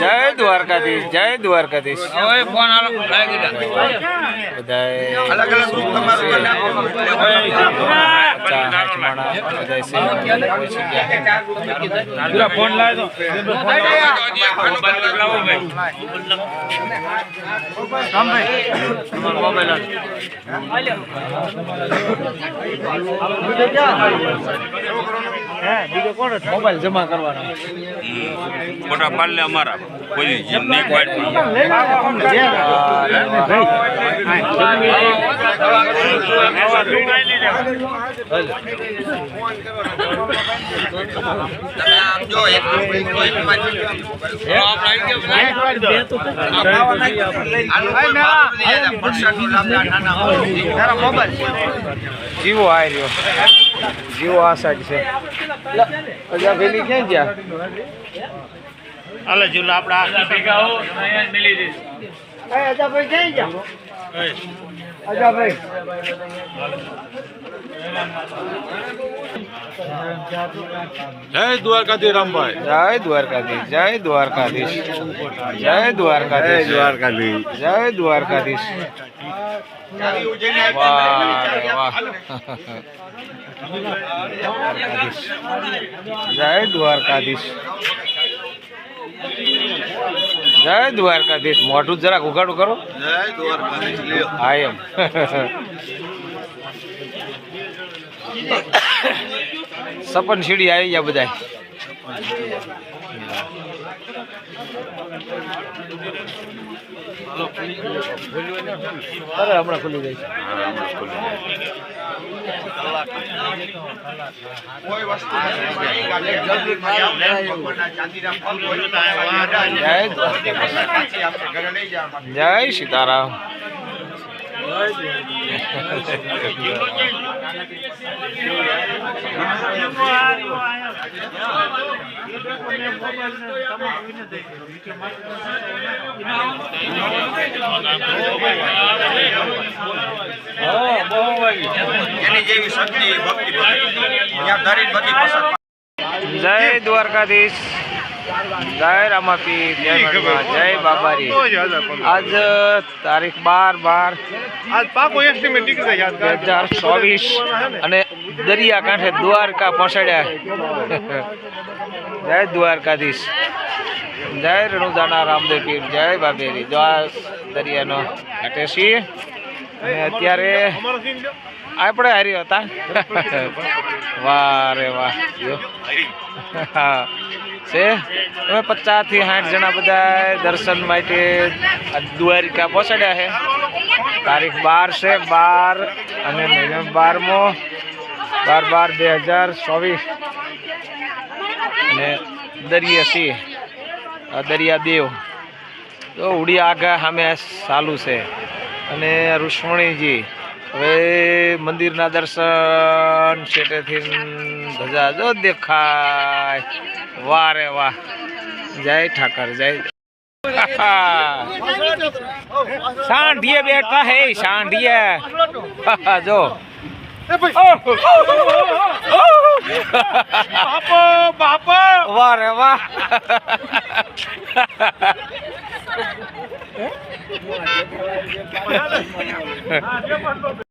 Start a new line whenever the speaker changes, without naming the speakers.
જય દ્વારકાધીશ જય દ્વારકાધીશ. બધાય પચાસ સાઠ માણા બધાય સેવા પહોંચી ગયા
ફોન
મોબાઈલ જમા કરવાનો
ફોટા પાડ અમારા. કોઈ નહીં પાડ
જીવો આ રહ્યો જીવો આ સાઈડ છે ભેલી ક્યાં ગયા
હાલે જુલા આપડા ભેગા હો મિલી દે
જય દ્વારકાધી રામભાઈ
જય દ્વારકાધીશ જય દ્વારકાધીશ જય દ્વારકાધીશ
દ્વારકાધી
જય દ્વારકાધીશ વાહ વાહ જય દ્વારકાધીશ જય દ્વારકાધીશ. મોઢું જરાક ઉઘાડું કરો.
જય દ્વારકાધીશ.
હા એમ. સપન સીડી આવી ગયા બધા અરે હમણાં ખુલી જાય જય જય સીતારામ.
એની જેવી શક્તિ ભક્તિ
જય દ્વારકાધીશ. જય રામાપીર જય જય બાબારી. આજ તારીખ બાર બાર.
જાય
બે હજાર ચોવીસ. અને દરિયા કાંઠે દ્વારકા પહોંચાડ્યા. જય દ્વારકાધીશ. જય રણુદાના રામદેવ પીર જય બાબેરી. જો દરિયાનો ઘટે છીએ. અને અત્યારે આપણે હારી હતા. વાહ રે વાહ. હા. છે. અમે પચાસથી સાઠ જણા બધા દર્શન માટે દ્વારિકા પહોંચાડ્યા છે. તારીખ બાર છે, બાર અને મહિનો બારમો. બાર બાર બે હજાર ચોવીસ. અને દરિયા આ દરિયા દેવ. તો ઉડી આગા સામે ચાલુ છે. અને રુક્ષ્મણીજી હવે મંદિરના દર્શન છેટેથી ધજા જો દેખાય. વાહ રે વાહ. જય ઠાકર જય. સાંઢીએ બેઠા હે સાંઢીએ. જો.
બાપો બાપો.
વાહ. રે વાહ